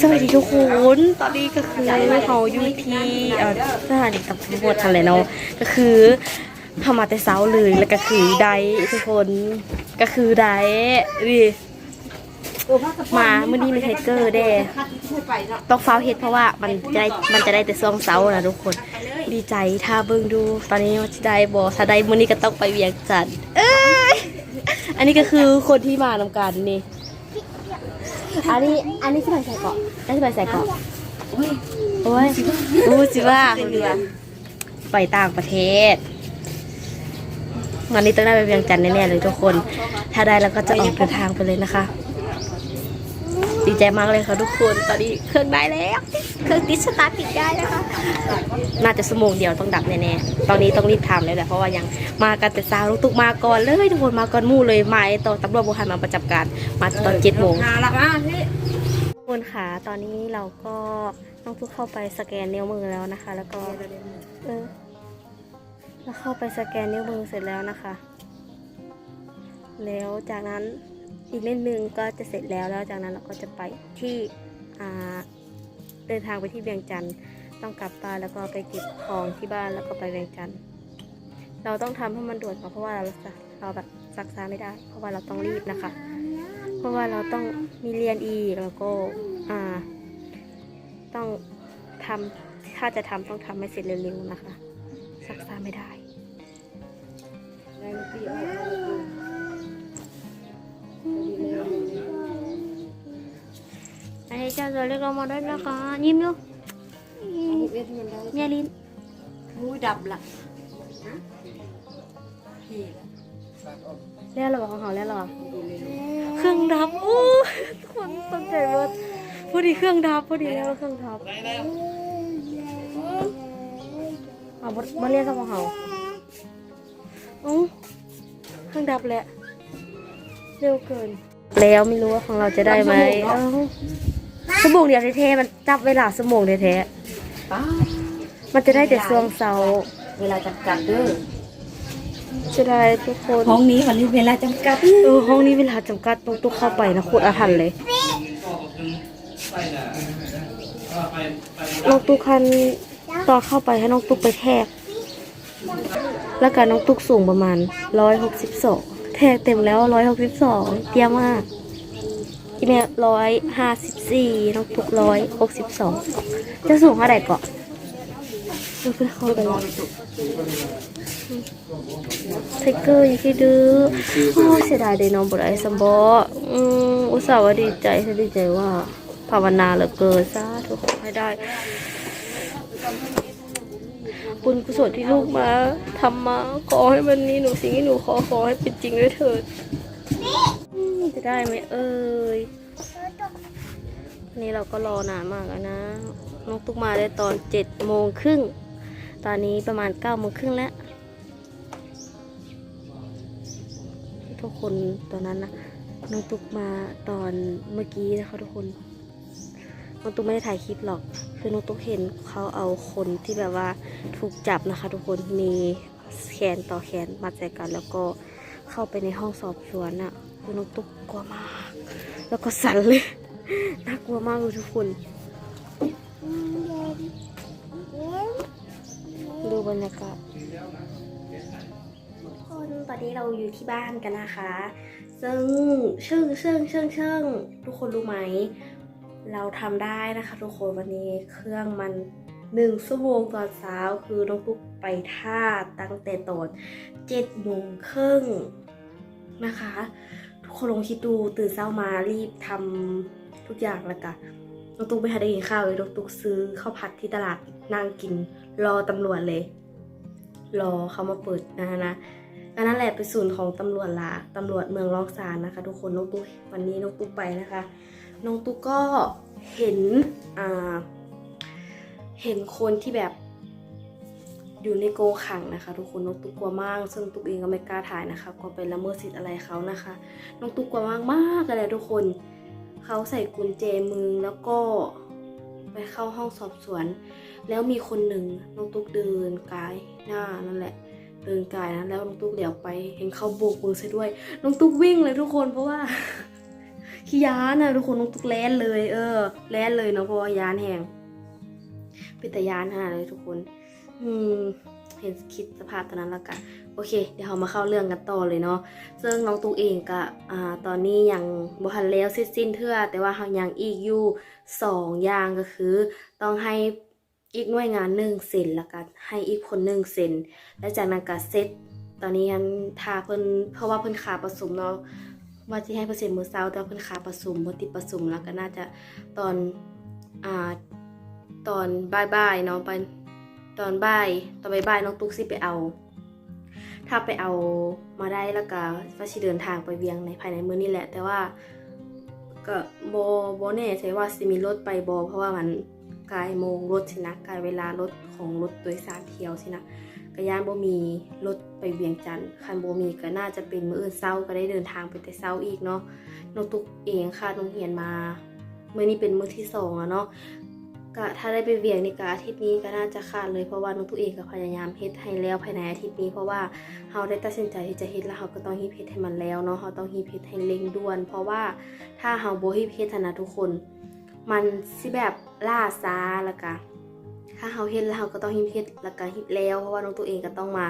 สวัสดีทุกคน ตอนนี้ก็คือเขาอยู่ที่เอ่อสถานีตำรวจอะไรเนาะ ก็คือเขามาแต่เช้าเลยแล้วก็คือได้ทุกคน ก็คือได้ดิมาเมื่อนี้มีไทเกอร์เด้ต้องฟ้าวเฮ็ดเพราะว่ามันจะได้มันจะได้แต่ช่วงเช้านะทุกคน ดีใจถ้าเบิ่งดู ตอนนี้ว่าจะได้บ่ถ้าได้มื้อนี้ก็ต้องไปเวียงจันทน์เอ้ย อันนี้ก็คือคนที่มานำกันนี่ อันนี้อันนี้ที่ไปใส่เกาะอันนี้ที่ไปใส่เกาะโอ้ยโอ้ยรู้สิว่าคนเดียวไปต่างประเทศวันนี้ต้องได้ไปเวียงจันทร์แน่ๆเลยทุกคน ถ้าได้แล้วก็จะออกเดินทางไปเลยนะคะ ดีใจมากเลยค่ะทุกคน ตอนนี้เครื่องได้แล้ว เครื่องติดสตาร์ทติดได้แล้วค่ะ น่าจะสมงเดียวต้องดับแน่ๆ ตอนนี้ต้องรีบทำแล้วแหละเพราะว่ายังมากันแต่เช้าลูกตุกมาก่อนเลยทุกคนมาก่อนมู่เลยมาไอ้ตอนตำรวจบุหันมาประจำการมาตอนเจ็ดโมงหาหลักอะพี่ทุกคนค่ะตอนนี้เราก็ต้องทุกเข้าไปสแกนนิ้วมือแล้วนะคะ แล้วก็เออแล้วเข้าไปสแกนนิ้วมือเสร็จแล้วนะคะ แล้วจากนั้น อีกนิดนึงก็จะเสร็จแล้วแล้วจากนั้นเราก็จะไปที่เดินทางไปที่เวียงจันทร์ต้องกลับบ้านแล้วก็ไปเก็บของที่บ้านแล้วก็ไปเวียงจันทร์เราต้องทำให้มันด่วนก่อนเพราะว่าเราเราแบบซักซ้าไม่ได้ เพราะว่าเราต้องรีบนะคะ เพราะว่าเราต้องมีเรียนอีกแล้วก็ต้องทำถ้าจะทำต้องทำให้เสร็จเร็วๆนะคะซักซ้าไม่ได้ อันนี้เจ้าตัวเล็กลงมาด้วยนะคะยิ้มอยู่เนี่ยลิ้นมูดับละแล้วเหรอของเขาแล้วเหรอเครื่องดับโอ้ทุกคนตกใจหมดพอดีเครื่องดับพอดีแล้วเครื่องดับเอาบมาเรียกกับของเขาอู้เครื่องดับแหละเร็วเกิน แล้วไม่รู้ว่าของเราจะได้ไหมเอ้า สมองเดียวแท้ๆมันจับเวลาสมองแท้ป้าๆมันจะได้แต่ช่วงเสาร์เวลาจำกัดเด้อจะได้ทุกคนห้องนี้วันนี้เวลาจำกัดเออห้องนี้เวลาจำกัดต้องตุกเข้าไปนะโคตรอาถรรพ์เลยน้องตุกคันตอนเข้าไปให้น้องตุกไปแทก แล้วก็น้องตุกสูงประมาณร้อยหกสิบสองแทกเต็มแล้วร้อยหกสิบสองเตี้ยมาก อีเมลร้อยห้าสิบสี่น้องตุกร้อยหกสิบสองจะสูงเท่าไหร่เกาะเราเพิ่งเข้าไปแล้วไทเกอร์ยังคิดดื้อโอ้เสียดายเดน้องบดไอซัมบออืมอุตส่าห์ว่าดีใจฉันดีใจว่าภาวนาเหลือเกินซาทุกคนให้ได้ บุญกุศลที่ลูกมาทำมา ขอให้วันนี้หนูสิ่งที่หนูขอขอให้เป็นจริงด้วยเถิด จะได้ไหมเอ่ยนี่เราก็รอนานมากแล้วนะ น้องตุ๊กมาได้ตอนเจ็ดโมงครึ่ง ตอนนี้ประมาณเก้าโมงครึ่งแล้ว ทุกคนตอนนั้นนะ น้องตุ๊กมาตอนเมื่อกี้นะคะทุกคน น้องตุ๊กไม่ได้ถ่ายคลิปหรอก คือน้องตุ๊กเห็นเขาเอาคนที่แบบว่าถูกจับนะคะ ทุกคน มีแขนต่อแขนมาใส่กันแล้วก็เข้าไปในห้องสอบสวนน่ะ คือน้องตุ๊กกลัวมาก แล้วก็สั่นเลย น่ากลัวมากเลยทุกคนดูบรรยากาศคนตอนนี้เราอยู่ที่บ้านกันนะคะ ซึ่งเชิงเชิงเชิงเชิงทุกคนรู้ไหม เราทำได้นะคะ ทุกคนวันนี้เครื่องมันหนึ่งชั่วโมงตอนเช้าคือน้องปุ๊กไปท่าตั้งแต่ตอนเจ็ดโมงครึ่งนะคะ คนลองคิดดูตื่นเช้ามารีบทำทุกอย่างแล้วกันน้องตุ๊กไปหาได้กินข้าวเลยน้องตุ๊กซื้อข้าวผัดที่ตลาดนั่งกิน รอตำรวจเลย รอเขามาเปิดนะนะอันนั้นแหละเป็นศูนย์ของตำรวจละตำรวจเมืองรองสารนะคะ ทุกคนน้องตุ๊กวันนี้น้องตุ๊กไปนะคะน้องตุ๊กก็เห็นอ่าเห็นคนที่แบบ อยู่ในโกขังนะคะ ทุกคนน้องตุ๊กกลัวมาก ซึ่งตุกเองก็ไม่กล้าถ่ายนะคะกลัวเป็นละเมิดสิทธิ์อะไรเขานะคะน้องตุ๊กกลัวมากมากเลยทุกคนเขาใส่กุญแจมือแล้วก็ไปเข้าห้องสอบสวน แล้วมีคนหนึ่งน้องตุ๊กเดินกายหน้านั่นแหละเดินกายนะแล้วน้องตุ๊กเดี๋ยวไปเห็นเขาโบกมือซะด้วยน้องตุ๊กวิ่งเลยทุกคนเพราะว่าขี้ยานนะทุกคนน้องตุ๊กแลนเลย เออแลนเลยเนาะเพราะว่ายานแหงเป็นแต่ยานขนาเลยทุกคน อืมเห็นคิดสภาพตอนนั้นแล้วกันโอเค เดี๋ยวเรามาเข้าเรื่องกันต่อเลยเนาะซึ่งน้องตุ๊กเองก็อ่าตอนนี้ยังบ่ทันแล้วเสร็จสิ้นเทื่อแต่ว่าเรายังอีกอยู่สองอย่างก็คือ ต้องให้อีกหน่วยงานหนึ่งเซ็นแล้วกันให้อีกคนหนึ่งเซ็นและจากนั้นก็เซ็ตตอนนี้ยันทาเพิ่นเพราะว่าเพิ่นขาประสมเนาะว่าที่ให้เปอร์เซ็นต์มือเช้าแต่ว่าเพิ่นขาประสุมบ่ติดประสมแล้วก็น่าจะตอนอ่าตอนบ่ายๆเนาะไป ตอนบ่ายตอนบ่ายน้องตุ๊กสิไปเอา ถ้าไปเอามาได้แล้วก็ว่าสิเดินทางไปเวียงในภายในมื้อนี้แหละ แต่ว่าก็บ่บ่แน่ใจว่าสิมีรถไปบ่เพราะว่ามันกายโมงรถสินะกายเวลารถของรถโดยสารเที่ยวสินะก็ย่านโบมีรถไปเวียงจันทน์คันโบมีก็น่าจะเป็นมื้ออื่นเช้าก็ได้เดินทางไปแต่เช้าอีกเนาะน้องตุกเองค่ะน้องเฮียนมามื้อนี้เป็นมื้อที่สองแล้วเนาะ ก็ถ้าได้ไปเวียงในก็อาทิตย์นี้ก็น่าจะขาดเลยเพราะว่าน้องตุกเองก็พยายามเฮ็ดให้แล้วภายในอาทิตย์นี้เพราะว่าเฮาได้ตัดสินใจที่จะเฮ็ดแล้วเฮาก็ต้องรีบเฮ็ดให้มันแล้วเนาะเฮาต้องรีบเฮ็ดให้เร่งด่วน เพราะว่าถ้าเฮาบ่รีบเฮ็ดนนะทุกคน มันสิแบบล่าช้าแล้วก็ถ้าเฮาเฮ็ดแล้วเฮาก็ต้องฮิตเฮ็ดแล้วก็ฮิตแล้วเพราะว่าน้องตัวเองก็ต้องมา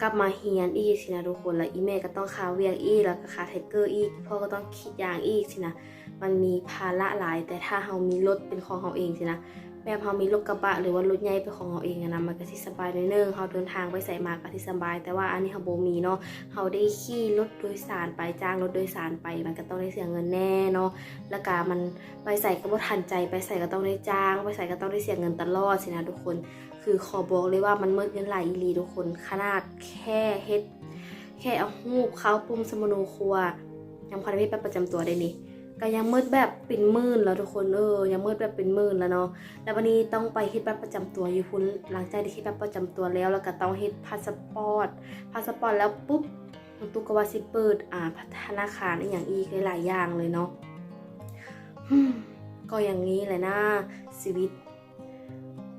กลับมาเฮียนอีกสินะทุกคนแล้วอีแม่ก็ต้องคาเวียงอีกแล้วก็คาไทเกอร์อีกพ่อก็ต้องคิดอย่างอีกสินะ มันมีภาระหลาย แต่ถ้าเฮามีรถเป็นของเฮาเองสินะแบบเฮามีรถกระบะหรือว่ารถใหญ่เป็นของเฮาเองอะนะมันก็สิสบายหน่อยนึงเฮาเดินทางไปใส่มาก็สิสบาย แต่ว่าอันนี้เฮาบ่มีเนาะเฮาได้ขี่รถโดยสารไปจ้างรถโดยสารไป มันก็ต้องได้เสียเงินแน่เนาะแล้วก็มันไปใส่ก็บ่ทันใจไปใส่ก็ต้องได้จ้าง ไปใส่ก็ต้องได้เสียเงินตลอดสินะทุกคน คือขอบอกเลยว่ามันเมิดเงินหลายอีหลีทุกคนขนาดแค่เฮ็ดแค่เอาหูบเขาปุ่มสมโนครัวยังพันธุ์ไปประจำตัวได้นี่ ก็ยังมืดแบบเป็นมื่นแล้วทุกคนเออยังมืดแบบเป็นมื่นแล้วเนาะแล้ววันนี้ต้องไปเฮ็ดบัตรประจำตัวอยู่พุ่นหลังจากที่เฮ็ดบัตรประจำตัวแล้ว แล้วก็ต้องเฮ็ดพาสปอร์ตพาสปอร์ตแล้วปุ๊บมันตุกก็ว่าสิเปิดอ่าธนาคารอีกอย่างอีกหลายอย่างเลยเนาะก็อย่างนี้แหละนะชีวิต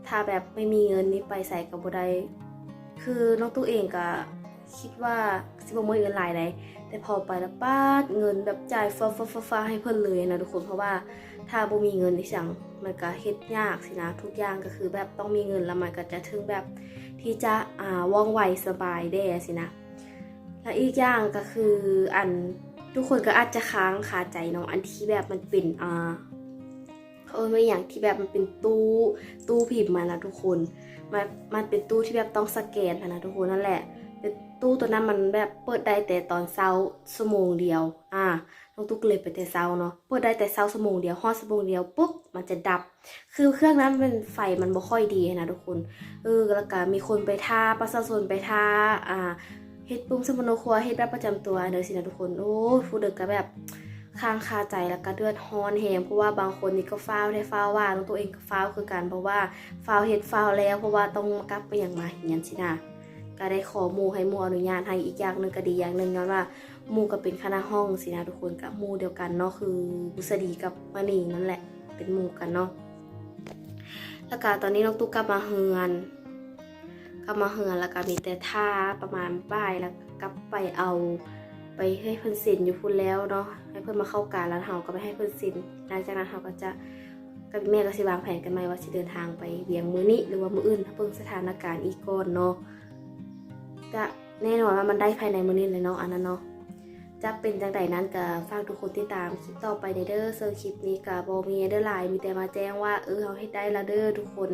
ถ้าแบบไม่มีเงินนี่ไปใส่กับบ่ได้คือน้องตู้เองก็คิดว่าสิบ่มีเงินหลายเลย แต่พอไปแล้วป้าดเงินแบบจ่ายฟ้าฟ้าฟ้าฟาให้เพิ่อนเลยนะทุกคนเพราะว่าถ้าบ่มีเงินที่สั่งมันก็เฮ็ดยากสินะทุกอย่างก็คือแบบต้องมีเงินแล้วมันก็จะถึงแบบที่จะอ่าว่องไวสบายได้สินะ และอีกอย่างก็คืออันทุกคนก็อาจจะค้างคาใจเนาะอันที่แบบมันเป็นอ่าเออไม่อย่างที่แบบมันเป็นตู้ตู้พิมพ์มานะทุกคนมันมันเป็นตู้ที่แบบต้องสแกนะนะทุกคนนั่นแหละ ตู้ตัวนั้นมันแบบเปิดได้แต่ตอนเช้าชั่วโมงเดียว อ่าน้องตุ๊กเลยไปแต่เช้าเนาะ เปิดได้แต่เช้าชั่วโมงเดียวฮอดชั่วโมงเดียวปุ๊บมันจะดับ คือเครื่องนั้นมันไฟมันบ่ค่อยดีนะทุกคน เออแล้วก็มีคนไปท่าประชาชนไปท่า อ่าเฮ็ดปุ่มสมโนครัวเฮ็ดแบบประจำตัวเด้อสินะทุกคน โอ้ยผู้เด็กก็แบบค้างคาใจแล้วก็เดือดฮ้อนแฮงเพราะว่าบางคนนี่ก็ฟ้าวได้ฟ้าวว่าตัวเองก็ฟ้าวคือกันเพราะว่าฟ้าวเฮ็ดฟ้าวแล้วเพราะว่าต้องกลับไปอย่างมาเฮียนสินะ ก็ได้ขอหมู่ให้หมู่อนุญาตให้อีกอย่างหนึ่งก็ดีอย่างหนึ่งย้อนว่าหมู่ก็เป็นคณะห้องสินะทุกคนกับหมู่เดียวกันเนาะคือบุษดีกับมณีนั่นแหละ เป็นหมู่กันเนาะแล้วก็ตอนนี้น้องตุ๊กกลับมาเฮือนกลับมาเฮือนแล้วก็มีแต่ท่าประมาณบ่ายแล้วก็กลับไปเอาไปให้เพิ่นเซ็นอยู่พุ่นแล้วเนาะให้เพิ่นมาเข้าการแล้วเฮาก็ไปให้เพิ่นเซ็นหลังจากนั้นเฮาก็จะกับแม่ก็สิวางแผนกันใหมว่าสิเดินทางไปเวียงมือนี้หรือว่ามืออื่นถ้าเพิ่งสถานการณ์อีกก่อนเนาะ ก็แน่นอนว่ามันได้ภายในมื้อนี้เลยเนาะอันนั้นเนาะจะเป็นจังไดนั้นก็ฝากทุกคนติดตามคลิปต่อไปในเด้อเซอร์คลิปนี้ก็บ่มีเด้อหลายมีแต่มาแจ้งว่าเออเฮาเฮ็ดได้ล้วเด้อทุกคน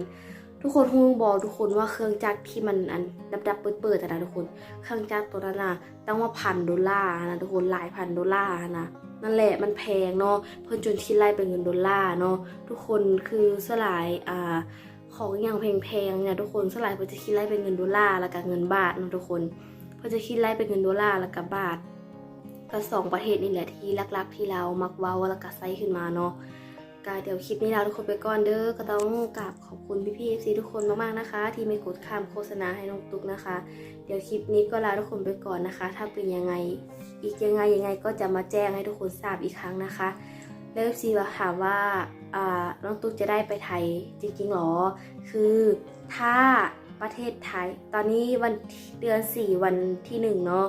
ทุกคนฮู้บอกทุกคนว่าเครื่องจักรที่มันอันดับๆเปิดๆอะนะทุกคน เครื่องจักรตัวนั้นน่ะต้องว่าพันดอลลาร์นะทุกคนหลายพันดอลลาร์นะนั่นแหละมันแพงเนาะเพิ่นจนที่ไล่เป็นเงินดอลลาร์เนาะทุกคนคือสลายอ่า ของอย่างแพงๆเนี่ยทุกคนสลายเพิ่นจะคิดไล่เป็นเงินดอลลาร์แล้วก็เงินบาทนะทุกคนเพิ่นจะคิดไล่เป็นเงินดอลลาร์แล้วก็บาทก็สองประเทศนี่แหละที่หลักๆที่เรามักเว้าแล้วก็ใช้ขึ้นมาเนาะก็เดี๋ยวคลิปนี้ลาทุกคนไปก่อนเด้อก็ต้องกราบขอบคุณพี่พี่เอฟซีทุกคนมากๆนะคะ ที่ไม่กดข้ามโฆษณาให้น้องตุ๊กนะคะ เดี๋ยวคลิปนี้ก็ลาทุกคนไปก่อนนะคะ ถ้าเป็นยังไง อีกยังไงยังไงก็จะมาแจ้งให้ทุกคนทราบอีกครั้งนะคะ แล้วเอฟซีถามว่าอ่าน้องตุ๊กจะได้ไปไทยจริงๆหรอ คือถ้าประเทศไทย ตอนนี้วันเดือนสี่วันที่หนึ่งเนาะ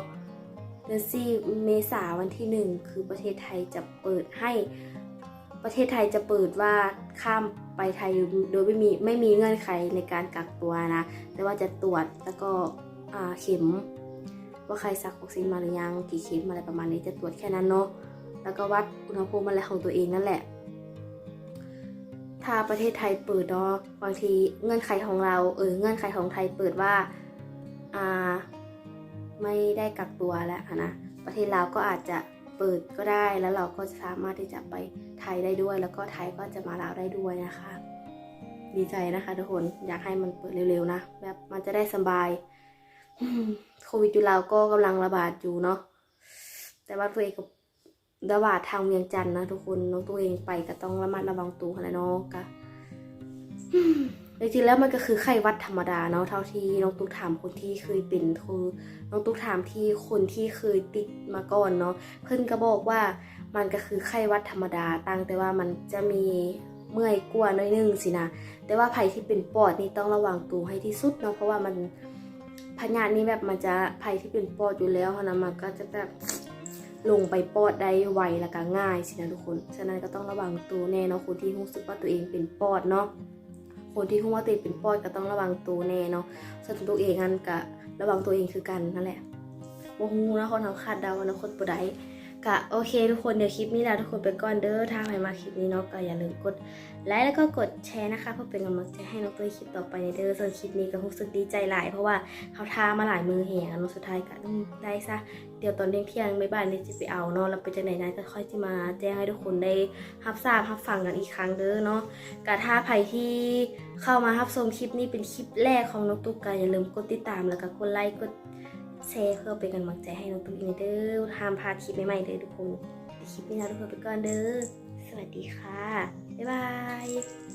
เดือนสี่เมษาวันที่หนึ่งคือประเทศไทยจะเปิดให้ ประเทศไทยจะเปิดว่าข้ามไปไทยโดยไม่มีไม่มีเงื่อนไขในการกักตัวนะ แต่ว่าจะตรวจแล้วก็เข็ม ว่าใครสักวัคซีนมาหรือยังกี่เข็มอะไรประมาณนี้จะตรวจแค่นั้นเนาะ แล้วก็วัดอุณหภูมิอะไรของตัวเองนั่นแหละ ถ้าประเทศไทยเปิดเนาะบางทีเงื่อนไขของเราเออเงื่อนไขของไทยเปิดว่าอ่าไม่ได้กักตัวแล้วนะประเทศเราก็อาจจะเปิดก็ได้แล้วเราก็สามารถที่จะไปไทยได้ด้วย แล้วก็ไทยก็จะมาลาวได้ด้วยนะคะ ดีใจนะคะทุกคนอยากให้มันเปิดเร็วๆนะแบบมันจะได้สบายโควิดอยู่ลาวก็กำลังระบาดอยู่เนาะแต่ว่าตัวเองก็ ระบาทางเวียงจันทน์นะทุกคนน้องตัวเองไปก็ต้องระมัดระวังตัวนะเนาะกะจริงๆแล้วมันก็คือไข้หวัดธรรมดาเนาะเท่าที่น้องตุ๊กถามคนที่เคยเป็นคือน้องตุ๊กถามที่คนที่เคยติดมาก่อนเนาะเพื่อนก็บอกว่ามันก็คือไข้หวัดธรรมดาตั้งแต่ว่ามันจะมีเมื่อยกลัวน้อยนึงสินะแต่ว่าภัยที่เป็นปอดนี่ต้องระวังตัวให้ที่สุดเนาะเพราะว่ามันพยาธินี่แบบมันจะภัยที่เป็นปอดอยู่แล้วนะมันก็จะแบบ ลงไปปอดได้ไวและก็ง่ายสินะทุกคน ฉะนั้นก็ต้องระวังตัวแน่เนาะคนที่รู้สึกว่าตัวเองเป็นปอดเนาะคนที่รู้ว่าตัวเองเป็นปอดก็ต้องระวังตัวแน่เนาะส่วนตัวเองนั่นก็ระวังตัวเองคือกันนั่นแหละวงงูนะคนทำคาดเดานะคนปวดได้ กะโอเคทุกคนเดี๋ยวคลิปนี้แล้วทุกคนไปก่อนเด้อถ้าใครมาคลิปนี้เนาะก็อย่าลืมกดไลค์แล้วก็กดแชร์นะคะเพื่อเป็นกำลังใจให้น้องตัวคลิปต่อไปในเด้อส่วนคลิปนี้ก็รู้สึกดีใจหลาย เพราะว่าเขาทามาหลายมือแหงแล้วสุดท้ายก็ได้ซะเดี๋ยวตอนเที่ยงเที่ยงบ่ายๆนี่จะไปเอาเนาะแล้วไปจากไหนนั้นก็ค่อยจะมาแจ้งให้ทุกคนได้รับทราบรับฟังกันอีกครั้งเด้อเนาะกะถ้าใครที่เข้ามารับชมคลิปนี้เป็นคลิปแรกของน้องตุ๊กกาอย่าลืมกดติดตามแล้วก็กดไลค์กด แชร์เพื่อเป็นกำลังใจให้น้องตุ๊กอีกเด้อห้ามพาคลิปใหม่ๆเด้อทุกคนคลิปนี้นะทุกคนไปก่อนเด้อสวัสดีค่ะ บ๊ายบาย